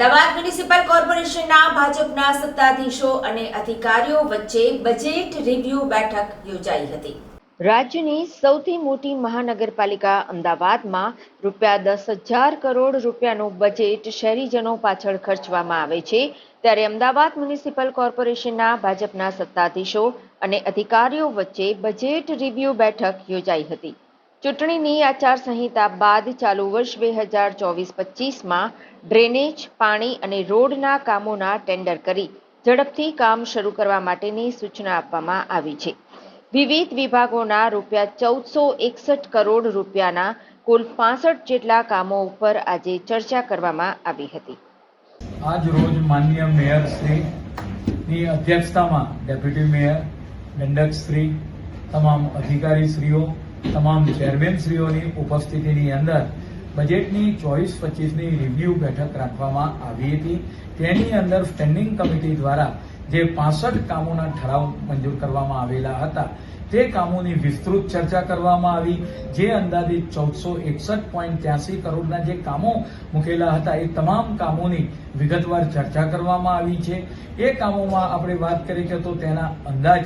Ahmedabad municipal કોર્પોરેશનના ભાજપના સત્તાધીશો અને અધિકારીઓ વચ્ચે બજેટ રિવ્યુ બેઠક યોજાઈ હતી. રાજ્યની સૌથી મોટી મહાનગરપાલિકા અમદાવાદમાં રૂપિયા દસ હજાર કરોડ રૂપિયાનું બજેટ શહેરીજનો પાછળ ખર્ચવામાં આવે છે. ત્યારે અમદાવાદ મ્યુનિસિપલ કોર્પોરેશનના ભાજપના સત્તાધીશો અને અધિકારીઓ વચ્ચે બજેટ રિવ્યુ બેઠક યોજાઈ હતી. ચૂંટણીની આચારસંહિતા બાદ ચાલુ વર્ષ બે હજાર ચોવીસ પચીસમાં ડ્રેનેજ, પાણી અને રોડના કામોના ટેન્ડર કરી ઝડપથી કામ શરૂ કરવા માટેની સૂચના આપવામાં આવી છે. વિવિધ વિભાગોના રૂપિયા ચૌદસો એકસઠ કરોડ રૂપિયાના કુલ પાસઠ જેટલા કામો ઉપર આજે ચર્ચા કરવામાં આવી હતી. આજ રોજ માનનીય મેયર શ્રીની અધ્યક્ષતામાં ડેપ્યુટી મેયર દંડક શ્રી તમામ અધિકારીશ્રીઓ તમામ ચેરમેનશ્રીઓની ઉપસ્થિતિની અંદર બજેટની ચોવીસ પચીસની રિવ્યુ બેઠક રાખવામાં આવી હતી. તેની અંદર સ્ટેન્ડિંગ કમિટી દ્વારા જે પાસઠ કામોના ઠરાવ મંજૂર કરવામાં આવેલા હતા, તે કામોની વિસ્તૃત ચર્ચા કરવામાં આવી. જે અંદાજિત ચૌદસો એકસઠ પોઈન્ટ ત્યાસી કરોડના જે કામો મૂકેલા હતા, એ તમામ કામોની વિગતવાર ચર્ચા કરવામાં આવી છે. એ કામોમાં આપણે વાત કરીએ કે તો તેના અંદાજ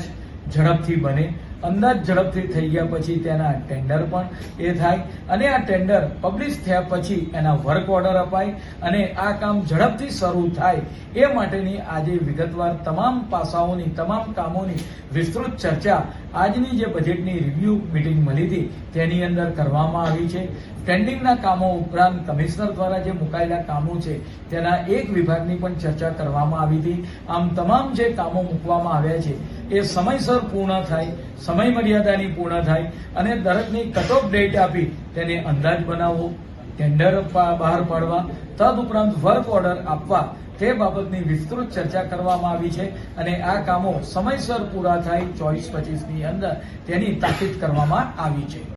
ઝડપથી બને. અંદાજ ઝડપથી થઈ ગયા પછી તેના ટેન્ડર પણ એ થાય. અને આ ટેન્ડર પબ્લિશ થયા પછી એના વર્ક ઓર્ડર અપાય અને આ કામ ઝડપથી શરૂ થાય. એ માટેની આજે વિગતવાર તમામ પાસાઓની, તમામ કામોની વિસ્તૃત ચર્ચા આજની જે બજેટની રિવ્યુ મિટિંગ મળી હતી, તેની અંદર કરવામાં આવી છે. પેન્ડિંગના કામો ઉપરાંત કમિશનર દ્વારા જે મુકાયેલા કામો છે, તેના એક વિભાગની પણ ચર્ચા કરવામાં આવી હતી. આમ તમામ જે કામો મૂકવામાં આવ્યા છે એ સમયસર પૂર્ણ થાય સમય મર્યાદાની પૂર્ણ થાય અને દરેકની કટ ઓફ ડેટ આપી તેને અંદાજ બનાવવો ટેન્ડર બહાર પાડવા તદ ઉપરાંત વર્ક ઓર્ડર આપવા, તે બાબતની વિસ્તૃત ચર્ચા કરવામાં આવી છે અને આ કામો સમયસર પૂરા થાય ચોવીસ પચીસની અંદર તેની તાકીદ કરવામાં આવી છે.